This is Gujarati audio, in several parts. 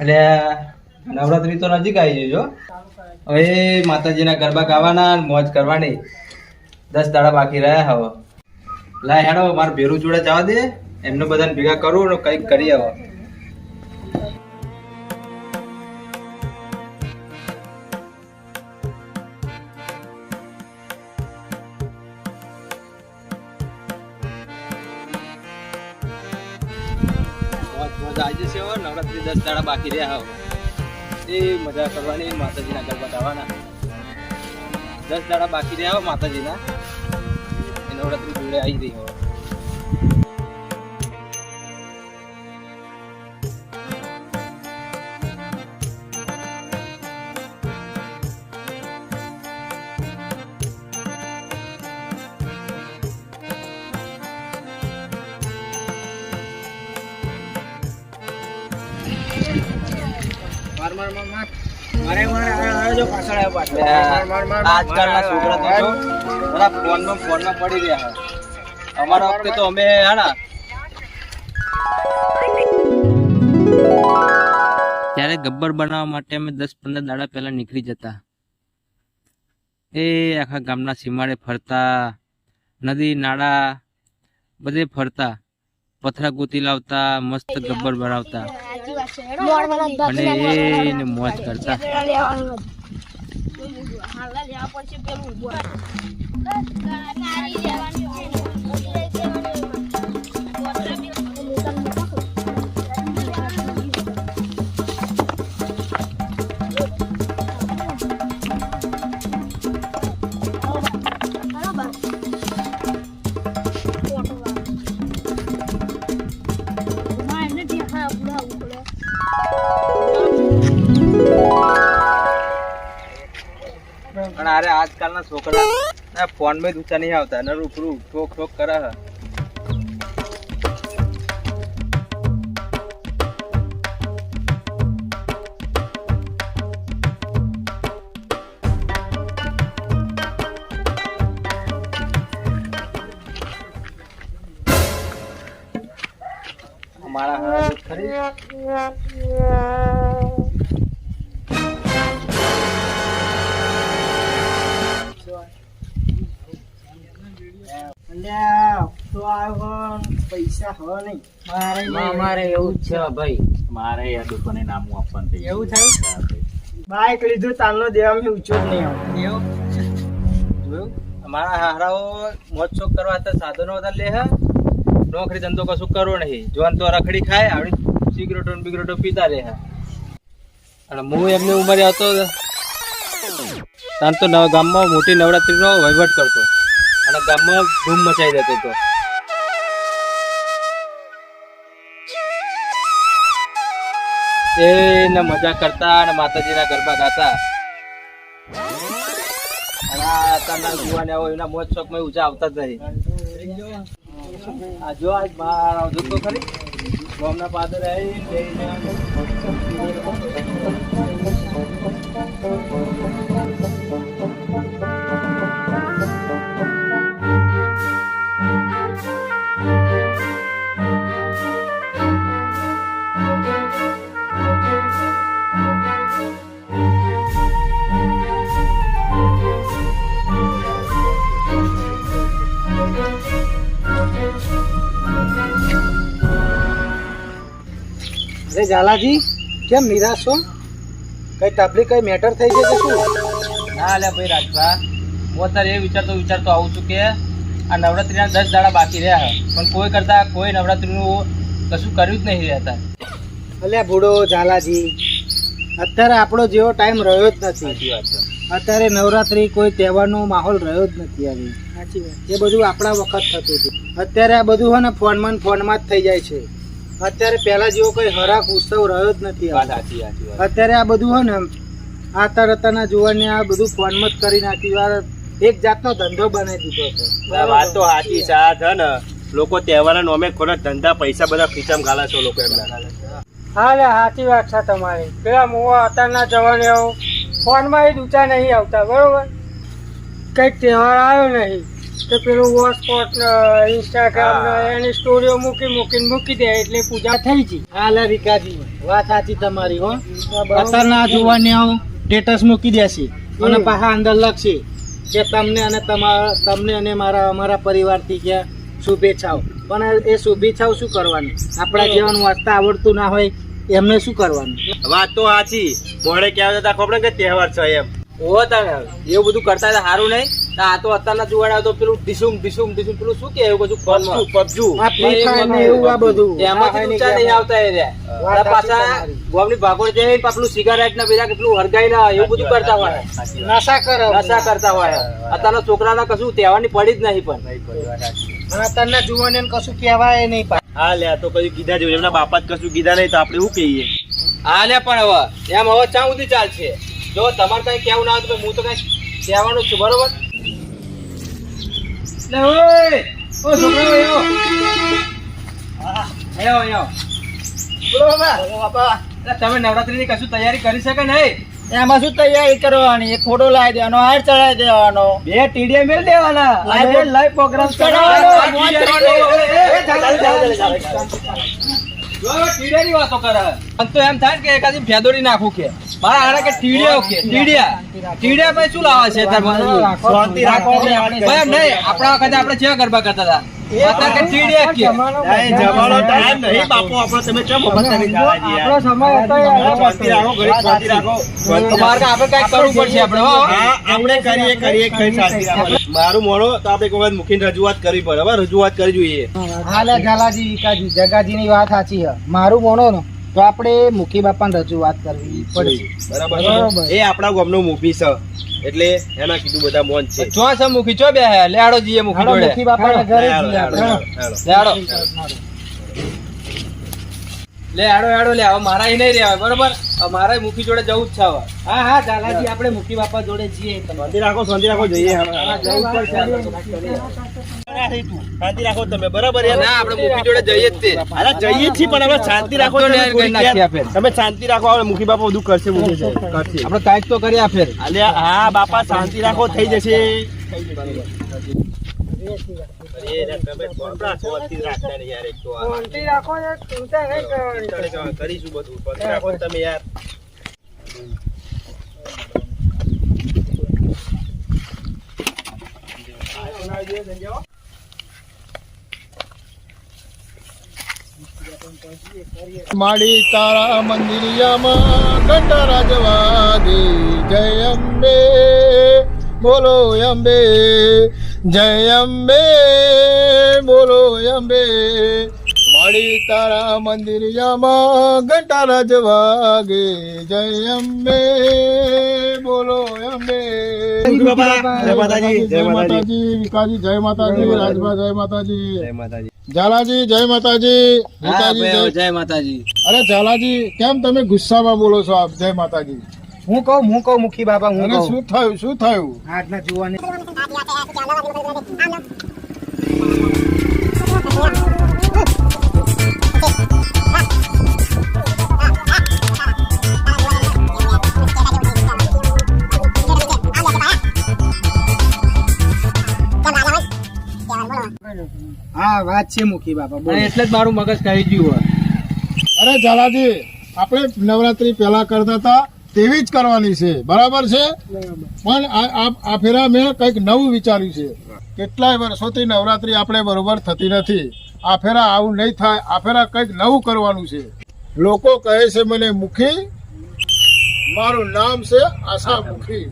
એટલે નવરાત્રી તો નજીક આવી જજો. હવે માતાજીના ગરબા ગાવાના મોજ કરવાની. દસ દાડા બાકી રહ્યા હવે. લાય હેડો, મારે ભેરું જોડે જવા દે. એમને બધાને ભેગા કરું કંઈક કંઈક આવો. મોજ આવી જશે નવરાત્રી દસ દાડા બાકી રહ્યા હવે એ મજા કરવાની, માતાજીના ગરબા ગાવાના દસ દાડા બાકી રહ્યા માતાજીના. એ નવરાત્રી જોડે આવી રહી હવે આજકાલના છોકરા તો જો બધા ફોનમાં ફોનમાં પડી રહ્યા અમારા વખતે તો અમે હાના. ત્યારે ગબ્બર બનાવવા માટે અમે દસ પંદર દાડા પેલા નીકળી જતા. એ આખા ગામના સીમાડે ફરતા નદી નાળા બધે ફરતા. પથરા ગોતી લાવતા મસ્ત ગબ્બર બનાવતા. અને એને મોજ કરતા પણ અરે આજકાલના છોકરા ફોનમાં ઊંચા નહીં આવતા, ને રૂપરૂ ઠોક ઠોક કરે છે. અમારા હાથ ખરી પૈસા હો નહીં. મારે એવું જ છે ભાઈ. મારે આ દુકાને નામું આપવાનું એવું થયું? બાઈક લીધું તાલનો દેવામાં ઊંચો જ નહીં આવે. એવું? જોયું? અમારા હારાઓ મોજ શોખ કરવા હતા સાધનો બધા લે નોકરી ધંધો કશું કરવો નહીં. જોન તો રખડી ખાય આવડી સિગરેટો ને બિગરેટો પીતા રહે અને હું એમની ઉંમરે હતો. તાન તો નવ ગામમાં મોટી નવરાત્રીનો વહીવટ કરતો. અને ગામમાં ધૂમ મચાઈ દેતો હતો. એને મજા કરતા અને માતાજીના ગરબા ગાતા. અત્યારના જુવાને આવો, એના મોજ શોખમાં ઊંચા આવતા જ નહીં આ જો આજ બહાર આવજો તો ખરી? ગામના પાદર આવી જઈને અરે ઝાલાજી કેમ નિરાશ છો? કઈ તકલીફ કઈ મેટર થઈ છે કે શું? ના લે ભાઈ રાજભા હું અત્યારે એ વિચારતો વિચારતો આવું છું કે આ નવરાત્રીના દસ દાડા બાકી રહ્યા છે. પણ કોઈ કરતા કોઈ નવરાત્રીનું કશું કર્યું જ નહીં રહેતા. અલ્યા ભૂડો ઝાલાજી અત્યારે આપણો જેવો ટાઈમ રહ્યો જ નથી. અત્યારે નવરાત્રી કોઈ તહેવારનો માહોલ રહ્યો જ નથી આવી. સાચી વાત. એ બધું આપણા વખત થતું હતું. અત્યારે આ બધું હોય ને ફોનમાં ફોનમાં જ થઈ જાય છે. અત્યારે પહેલા જેવો કોઈ હરાક ઉત્સવ રહ્યો જ નથી અત્યારે આ બધું હોય ને આતા અત્યારના જોવાની આ બધું ફોનમાં જ કરી નાખ્યું. એક જાતનો ધંધો બનાવી દીધો છે. વાત તો સાચી છે. આ છે ને લોકો તહેવારના નોમે ખોરા ધંધા પૈસા બધા ખીચામાં ગાલા છે લોકો એમના. હા લે સાચી વાત છે તમારી. પેલા મોવા અત્યારના જવાને ફોનમાં એ ઊંચા નહીં આવતા બરોબર? કંઈક તહેવાર આવ્યો નહીં. તો પેલું વોટ્સપોટ ઇન્સ્ટાગ્રામ એની સ્ટોરીઓ મૂકી મૂકીને મૂકી દે એટલે પૂજા થઈ ગઈ હાલ રીકાજી વાત સાચી તમારી હો. અત્યારના જોવાની સ્ટેટસ મૂકી દેશે અને પાછા અંદર લખશે કે તમને અને તમારા તમને અને મારા અમારા પરિવારથી કે શુભેચ્છાઓ. પણ એ શુભેચ્છાઓ શું કરવાની? આપણા જીવન વાંચતા આવડતું ના હોય એમને શું કરવાનું? વાત તો સાચી. મોડે ક્યાં જતા ખબર કે તહેવાર છે એમ. તારે એવું બધું કરતા સારું નહીં? આ તો અત્યારના પેલું પેલું શું કે એવું પબજુ આ ફ્રી એવું આ બધું. એમાંથી ઊંચા નહીં આવતા એ રહ્યા. પાછા ગોમની ભાગોળ જઈને પાછું સિગારેટ ને બીજા કેટલું હરગાઈ ના એવું બધું કરતા હોય. નશા કરે નશા કરતા હોય. અત્યારના છોકરાના કશું તહેવારની પડી જ નહીં પણ. અત્યારના જુવાનીઓને કશું કહેવાય નહીં. હા લે તો કશું કીધા જેવું એમના બાપા જ કશું કીધા નહીં તો આપણે શું કહીએ? હા લે પણ હવે એમ હવે ચા સુધી ચાલશે. જો તમારે કઈ કેવું ના હોય તો હું તો કઈ કહેવાનું છું બરોબર? લે ઓય! ઓ છોકરાઓ આવો. આવો આવો. બોલો બાબા એટલે તમે નવરાત્રીની કશું તૈયારી કરી શકે નહીં? એમાં શું તૈયારી કરવાની? એક ફોટો લાવી દેવાનો હાર ચડાવી દેવાનો. બે ટીડીએ મેળ દેવાના. લાઈવ લાઈવ પ્રોગ્રામ ટીડિયાની વાતો કરે આમ તો એમ થાય કે એકાદી ફેદોડી નાખું કે મારા હારે કે ટીડિયા કે ટીડિયા ટીડિયા ભાઈ શું લાવે છે ભાઈ નહીં આપણા વખતે આપણે ગરબા કરતા હતા બાપુ મારે કે આપણે કાંઈક કરવું પડશે આપણે હો. હા આપણે કરીએ કરીએ કઈ શાંતિ રાખો. મારું મોડો તો આપડે એક વખત મૂકીને રજૂઆત કરવી પડે હવે રજૂઆત કરી જોઈએ. હાલે ઝાલાજી વિકાજી જગાજીની વાત સાચી છે. મારું મોડો ને તો આપણે મુખી બાપાને રજૂઆત કરવી પડશે. બરાબર બરાબર. એ આપણા ગામનો મૂવી છે. એટલે એના કીધું બધા મોન છે. ચો છે મુખી ચો બે હે લેડો જઈએ મુખી જોડે. મુખી બાપાના ઘરે હાલો. લેડો. લે આડો આડો લે હવે મારા એ નહીં રહેવાય બરોબર? હવે મારે મુખી જોડે જવું જ છે હવે. હા હા ચાલાજી આપણે મુખી બાપા જોડે જઈએ શાંતિ રાખો શાંતિ રાખો જઈએ. શાંતિ રાખો. તમે બરાબર ના આપણે મુખી જોડે જઈએ જ તે. અરે જઈએ જ છીએ પણ હવે શાંતિ રાખો તમે શાંતિ રાખો હવે મુખી બાપા બધું કરશે મુખી કરશે. આપણે કાંઈક તો કરી ફેર. અલ્યા હા બાપા શાંતિ રાખો થઈ જશે. માડી તારા મંદિરિયામાં ઘંટા રાજવાદે જય અંબે. બોલો અંબે. જય અંબે બોલો અંબે. માડી તારા મંદિરિયામાં ઘંટા રાજવાગે જય અંબે બોલો અંબે. જય માતાજી, જય જય માતાજી. માતાજી જય માતાજી રાજભા જય માતાજી. જય માતાજી. ઝાલાજી જય માતાજી. જય. જય માતાજી. અરે ઝાલાજી કેમ તમે ગુસ્સામાં બોલો છો આપ? જય માતાજી. હું કહું હું કહું મુખી બાપા હું શું થયું શું થયું? આજના જુવાની હા વાત છે મુખી બાપા. એટલે જ મારું મગજ કહી ગયું હોય અરે ઝાલાજી આપણે નવરાત્રી પહેલા કરતા હતા તેવી જ કરવાની છે. બરાબર છે? પણ આ ફેરા મેં કંઈક નવું વિચાર્યું છે. કેટલાય વર્ષોથી નવરાત્રી આપણે બરોબર થતી નથી. આ ફેરા આવું નહીં થાય. આ ફેરા કંઈક નવું કરવાનું છે. લોકો કહે છે મને મુખી. મારું નામ છે આશા મુખી.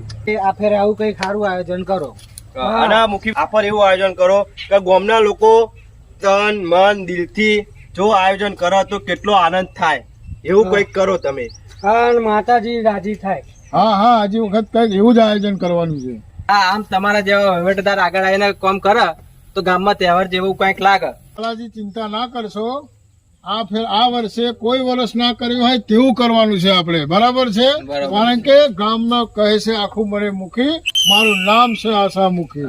આ ફેરે આવું કંઈક સારું આયોજન કરો. આના આ મુખી આફર એવું આયોજન કરો કે ગામના લોકો તન મન દિલથી જો આયોજન કરો તો કેટલો આનંદ થાય. એવું કંઈક કરો તમે. અને માતાજી રાજી થાય. હા હા હજી વખત કંઈક એવું જ આયોજન કરવાનું છે. હા આમ તમારા જેવા વહીવટદાર આગળ આવીને કામ કરે તો ગામમાં તહેવાર જેવું કંઈક લાગે. બાલાજી ચિંતા ના કરશો. આ ફેર આ વર્ષે કોઈ વર્ષ ના કર્યું હોય તેવું કરવાનું છે આપણે. બરાબર છે? કારણ કે ગામમાં કહે છે આખું મને મુખી મારું નામ છે આશા મુખી